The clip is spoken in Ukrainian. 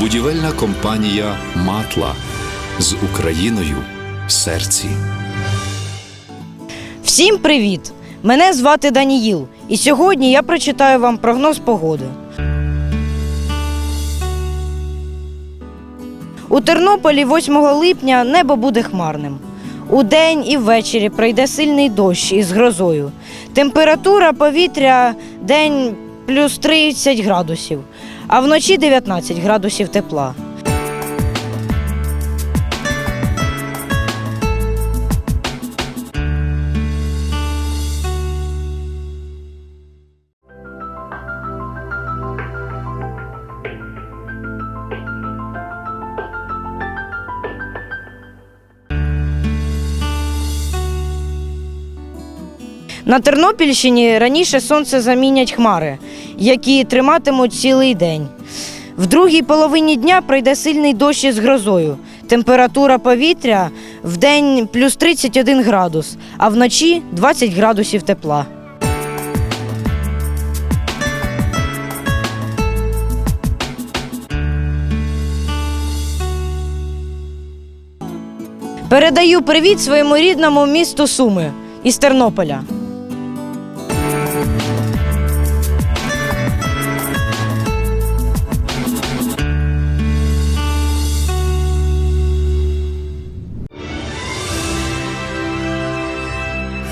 Будівельна компанія Матла з Україною в серці. Всім привіт! Мене звати Даніїл, і сьогодні я прочитаю вам прогноз погоди. У Тернополі 8 липня небо буде хмарним. У день і ввечері пройде сильний дощ із грозою. Температура повітря день плюс 30 градусів, а вночі 19 градусів тепла. На Тернопільщині раніше сонце замінять хмари, які триматимуть цілий день. В другій половині дня пройде сильний дощ із грозою. Температура повітря в день плюс 31 градус, а вночі 20 градусів тепла. Передаю привіт своєму рідному місту Суми із Тернополя.